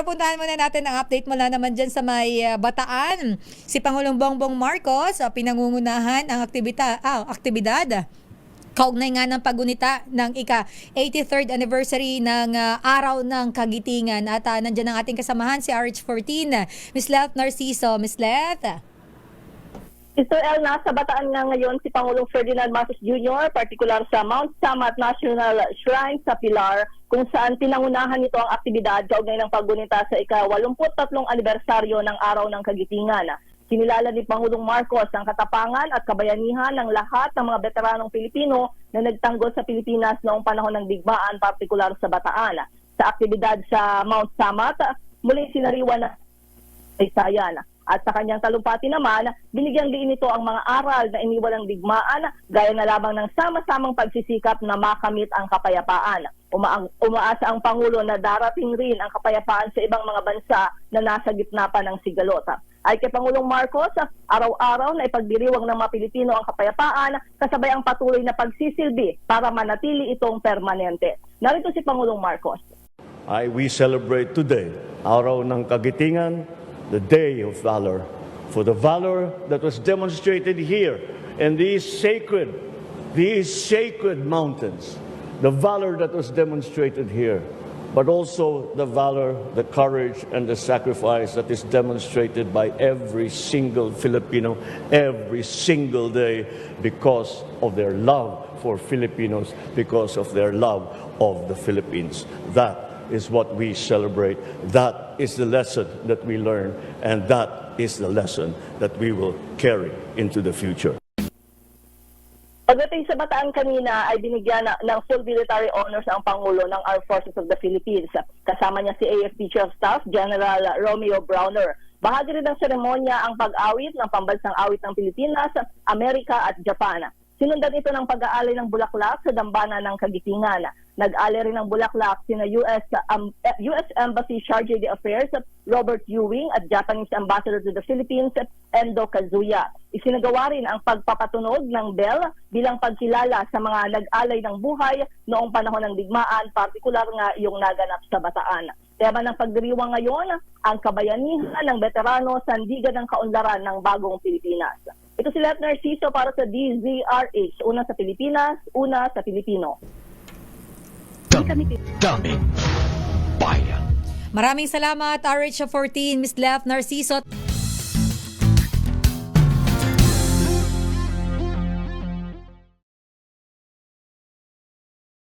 Pero puntahan muna natin ang update mula naman dyan sa may ah, Bataan. Si Pangulong Bongbong Marcos, ah, pinangungunahan ang aktibita, ah, aktibidad Kaugnay nga ng pagunita ng ika 83rd anniversary ng ah, Araw ng Kagitingan at uh, nandiyan ang ating kasamahan si RH14, Miss Leth Narciso. Miss Leth? Mr. L, nasa bataan nga ngayon si Pangulong Ferdinand Marcos Jr., partikular sa Mount Samat National Shrine sa Pilar, kung saan pinangunahan nito ang aktibidad kaugnay ng paggunita sa ika-83 anibersaryo ng Araw ng Kagitingan. Kinilala ni Pangulong Marcos ang katapangan at kabayanihan ng lahat ng mga veteranong Pilipino na nagtanggol sa Pilipinas noong panahon ng digmaan, partikular sa Bataan. Sa aktibidad sa Mount Samat, muling sinariwan na Isayan. At sa kanyang talumpati naman, binigyang diin nito ang mga aral na iniwan ng digmaan gaya na lamang ng sama-samang pagsisikap na makamit ang kapayapaan. Uma- umaasa ang Pangulo na darating rin ang kapayapaan sa ibang mga bansa na nasa gitna pa ng sigalota. Ay kay Pangulong Marcos, araw-araw na ipagdiriwang ng mga Pilipino ang kapayapaan kasabay ang patuloy na pagsisilbi para manatili itong permanente. Narito si Pangulong Marcos. I, we celebrate today, Araw ng Kagitingan, the Day of Valor, for the valor that was demonstrated here in these sacred, these sacred mountains, the valor that was demonstrated here, but also the valor, the courage, and the sacrifice that is demonstrated by every single Filipino every single day because of their love for Filipinos, because of their love of the Philippines. That is what we celebrate. That is the lesson that we learn, and that is the lesson that we will carry into the future. Pagdating sa Bataan kanina ay binigyan na, ng full military honors ang Pangulo ng Armed Forces of the Philippines. Kasama niya si AFP Chief of Staff General Romeo Browner. Bahagi rin ng seremonya ang pag-awit ng pambansang awit ng Pilipinas, Amerika at Japan. Sinundan ito ng pag-aalay ng bulaklak sa dambana ng Kagitingan. Nag-alay rin ng bulaklak sina US, um, eh, US Embassy Charge de Affairs Robert Ewing at Japanese Ambassador to the Philippines Endo Kazuya. Isinagawa rin ang pagpapatunog ng bell bilang pagkilala sa mga nag-alay ng buhay noong panahon ng digmaan, partikular nga yung naganap sa Bataan. Tema ng pagdiriwang ngayon, ang kabayanihan ng veterano sandigan ng kaunlaran ng bagong Pilipinas. Ito si Lieutenant Narciso para sa DZRH, una sa Pilipinas, una sa Pilipino. Daming bayan. Maraming salamat RH14, Miss Leth Narciso.